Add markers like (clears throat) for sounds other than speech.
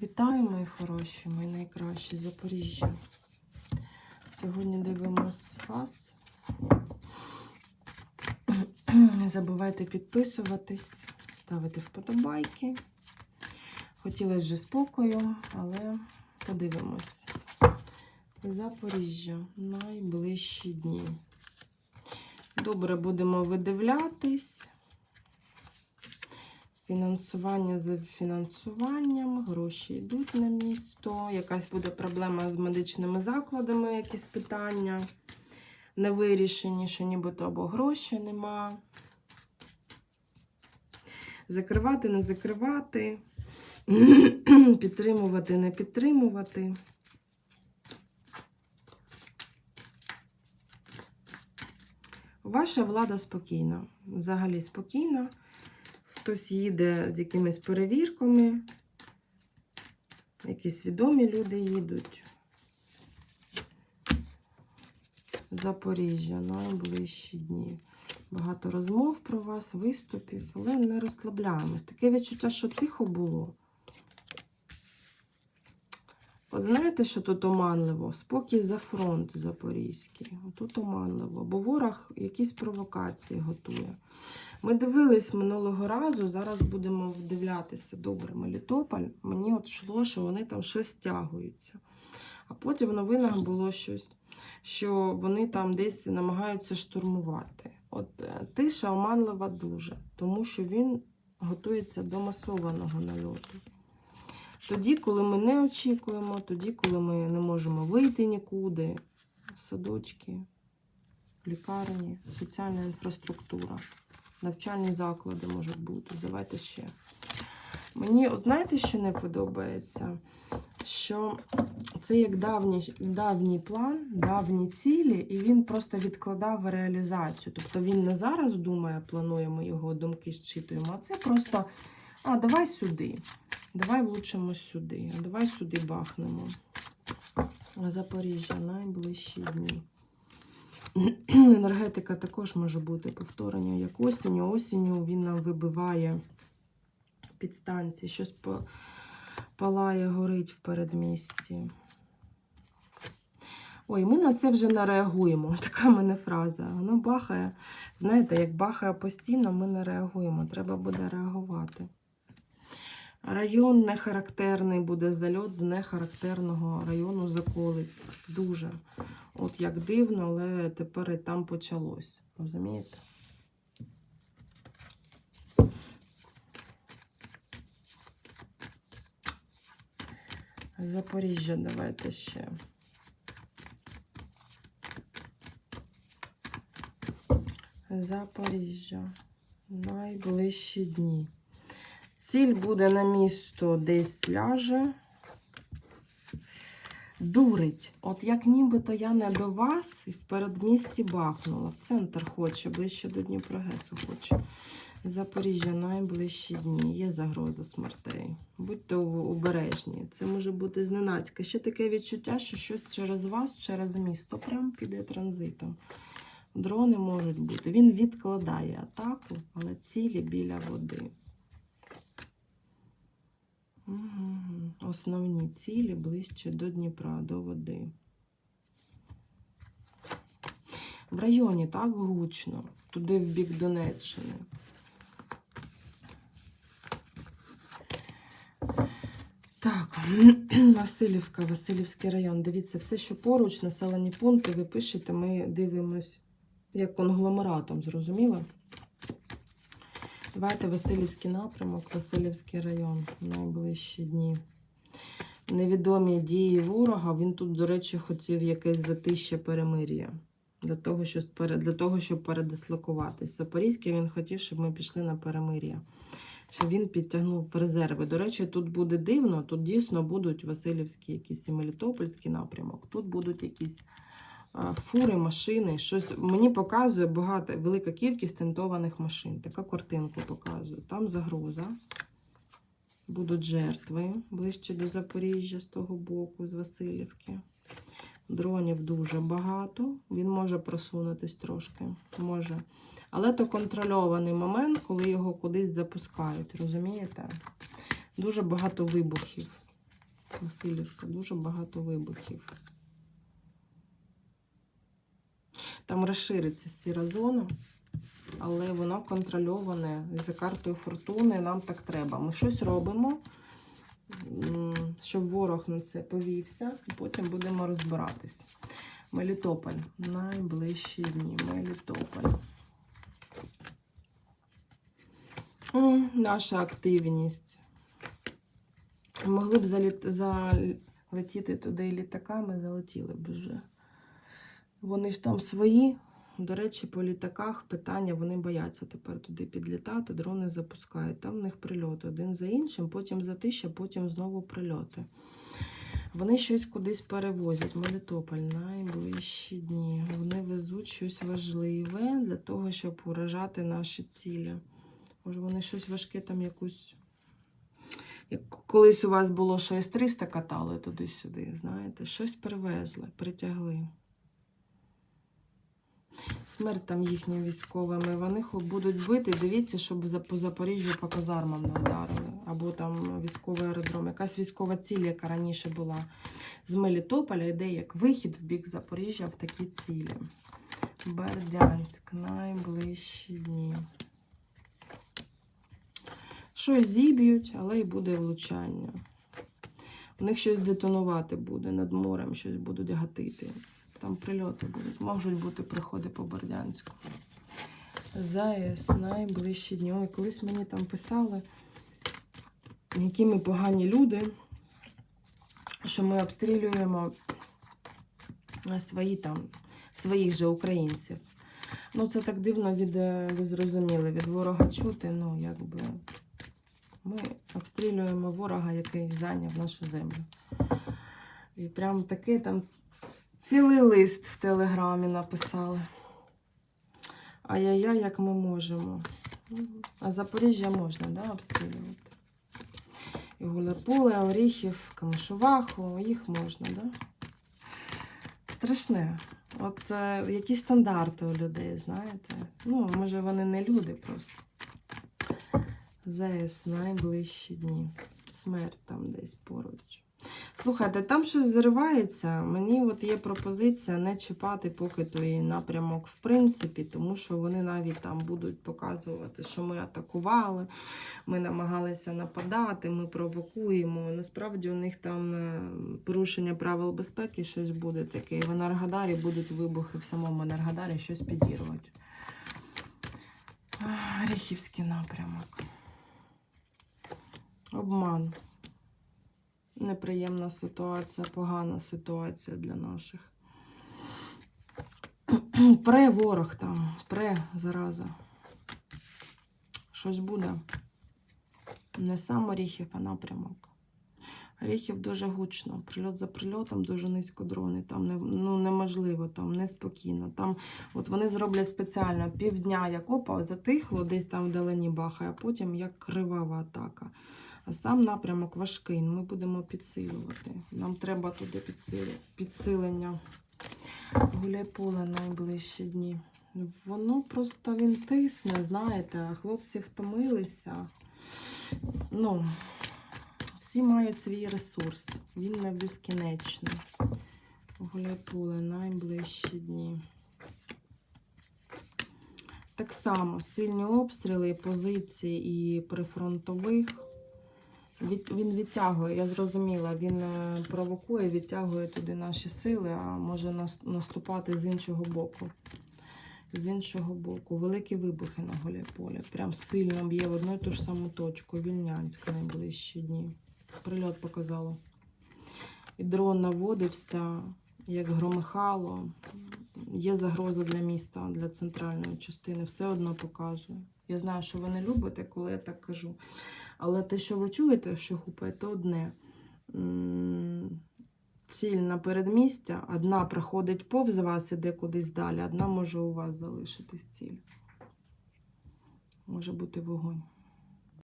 Вітаю, мої хороші, мої найкращі Запоріжжя. Сьогодні дивимось вас. Не забувайте підписуватись, ставити вподобайки. Хотілося вже спокою, але подивимось. Запоріжжя найближчі дні. Добре, будемо видивлятись. Фінансування за фінансуванням, гроші йдуть на місто. Якась буде проблема з медичними закладами, якісь питання не вирішені, що нібито або грошей нема. Закривати, не закривати, (clears throat) підтримувати, не підтримувати. Ваша влада спокійна, взагалі спокійна. Хтось їде з якимись перевірками, якісь відомі люди їдуть. Запоріжжя найближчі дні. Багато розмов про вас, виступів, але не розслабляємось. Таке відчуття, що тихо було. От знаєте, що тут оманливо? Спокій за фронт запорізький. Тут оманливо, бо ворог якісь провокації готує. Ми дивились минулого разу, зараз будемо вдивлятися. Добре, Мелітополь. Мені от йшло, що вони там щось стягуються. А потім в новинах було щось, що вони там десь намагаються штурмувати. От е, тиша оманлива дуже, тому що він готується до масованого нальоту. Тоді, коли ми не очікуємо, тоді, коли ми не можемо вийти нікуди, садочки, лікарні, соціальна інфраструктура, навчальні заклади можуть бути. Давайте ще. Мені, от знаєте, що не подобається? Що це як давній, давній план, давні цілі, і він просто відкладав реалізацію. Тобто він не зараз думає, планує, ми його думки зчитуємо, а це просто, а, давай сюди. Давай влучимо сюди, а давай сюди бахнемо. Запоріжжя найближчі дні. (clears throat) Енергетика також може бути повторення, як осінню. Осінню він нам вибиває підстанції, щось палає, горить в передмісті. Ой, ми на це вже не реагуємо. (laughs) Така в мене фраза. Воно бахає. Знаєте, як бахає постійно, ми не реагуємо. Треба буде реагувати. Район нехарактерний буде зальот з нехарактерного району заколиць. Дуже. От як дивно, але тепер і там почалось. Розумієте? Запоріжжя давайте ще. Запоріжжя. Найближчі дні. Ціль буде на місто десь ляже. Дурить. От як нібито я не до вас і в передмісті бахнула. В центр хоче, ближче до Дніпрогесу хоче. Запоріжжя найближчі дні. Є загроза смертей. Будьте обережні. Це може бути зненацька. Ще таке відчуття, що щось через вас, через місто, прям піде транзитом. Дрони можуть бути. Він відкладає атаку, але цілі біля води. Основні цілі ближче до Дніпра, до води. В районі так гучно, туди в бік Донеччини. Так, (clears throat) Васильівка, Васильівський район. Дивіться, все, що поруч, населені пункти, ви пишете, ми дивимось як конгломератом, зрозуміло? Давайте Васильівський напрямок, Васильівський район найближчі дні. Невідомі дії ворога. Він тут, до речі, хотів якесь затище перемир'я. Для того, щоб, для того, щоб передислокуватись. Запорізький він хотів, щоб ми пішли на перемир'я. Щоб він підтягнув резерви. До речі, тут буде дивно, тут дійсно будуть Васильівський якийсь і Мелітопольський напрямок. Тут будуть якісь фури, машини, щось мені показує багато, велика кількість тентованих машин. Така картинку показує. Там загроза. Будуть жертви ближче до Запоріжжя з того боку, з Васильівки. Дронів дуже багато. Він може просунутись трошки. Може. Але то контрольований момент, коли його кудись запускають, розумієте? Дуже багато вибухів. Васильівка, дуже багато вибухів. Там розшириться сіра зона, але воно контрольоване за картою фортуни. Нам так треба. Ми щось робимо, щоб ворог на це повівся, і потім будемо розбиратись. Мелітополь. Найближчі дні. Мелітополь. Наша активність. Могли б заліт... залетіти туди літаками, залетіли б вже. Вони ж там свої. До речі, по літаках питання, вони бояться тепер туди підлітати, дрони запускають. Там в них прильоти один за іншим, потім затища, потім знову прильоти. Вони щось кудись перевозять. Мелітополь найближчі дні. Вони везуть щось важливе для того, щоб уражати наші цілі. Може, вони щось важке там якусь. Як колись у вас було, що С-300 катали туди-сюди, знаєте, щось перевезли, притягли. Смерть там їхніми військовими. Вони будуть бити. Дивіться, щоб по Запоріжжю по казармам не вдарили. Або там військовий аеродром. Якась військова ціль, яка раніше була з Мелітополя, йде як вихід в бік Запоріжжя в такі цілі. Бердянськ, найближчі дні. Щось зіб'ють, але й буде влучання. У них щось детонувати буде над морем, щось будуть гатити. Там прильоти будуть. Можуть бути приходи по Бердянську. ЗАЕС найближчі дні. Ой, колись мені там писали, які ми погані люди, що ми обстрілюємо свої там, своїх же українців. Ну, це так дивно від, е, ви зрозуміли, від ворога чути, ну, якби. Ми обстрілюємо ворога, який зайняв нашу землю. І прям такий там цілий лист в телеграмі написали. Ай-яй-яй, як ми можемо. А Запоріжжя можна, да, обстрілювати. І Гуляполе, Оріхів, Камишуваху, їх можна, да? Страшне. От е, які стандарти у людей, знаєте? Ну, може, вони не люди просто. ЗАЕС найближчі дні. Смерть там десь поруч. Слухайте, там щось зривається. Мені от є пропозиція не чіпати поки той напрямок, в принципі, тому що вони навіть там будуть показувати, що ми атакували, ми намагалися нападати, ми провокуємо. Насправді у них там е, порушення правил безпеки, щось буде таке. І в Енергодарі будуть вибухи в самому Енергодарі, щось підірвати. Ах, Ріхівський напрямок. Обман. Неприємна ситуація, погана ситуація для наших. (clears throat) Пре ворог там, пре зараза. Щось буде. Не сам Оріхів, а напрямок. Оріхів дуже гучно. Прильот за прильотом, дуже низько дрони. Там не, ну, неможливо, там неспокійно. Там, от вони зроблять спеціально півдня, як опа, затихло, десь там вдалині бахає, а потім як кривава атака. А сам напрямок важкий. Ми будемо підсилювати. Нам треба туди підсилю- підсилення. Гуляй поле найближчі дні. Воно просто він тисне, знаєте, хлопці втомилися. Ну, всі мають свій ресурс. Він не безкінечний. Гуляй поле найближчі дні. Так само сильні обстріли, позиції і прифронтових. Від, він відтягує, я зрозуміла, він е, провокує, відтягує туди наші сили, а може наступати з іншого боку. З іншого боку. Великі вибухи на Гуляйполі. Прям сильно б'є в одну і ту ж саму точку. Вільнянськ найближчі дні. Прильот показало. І дрон наводився, як громихало. Є загроза для міста, для центральної частини. Все одно показує. Я знаю, що ви не любите, коли я так кажу. Але те, що ви чуєте, що хупає, то одне. Ціль на передмістя, одна проходить повз вас, іде кудись далі, одна може у вас залишитись ціль. Може бути вогонь.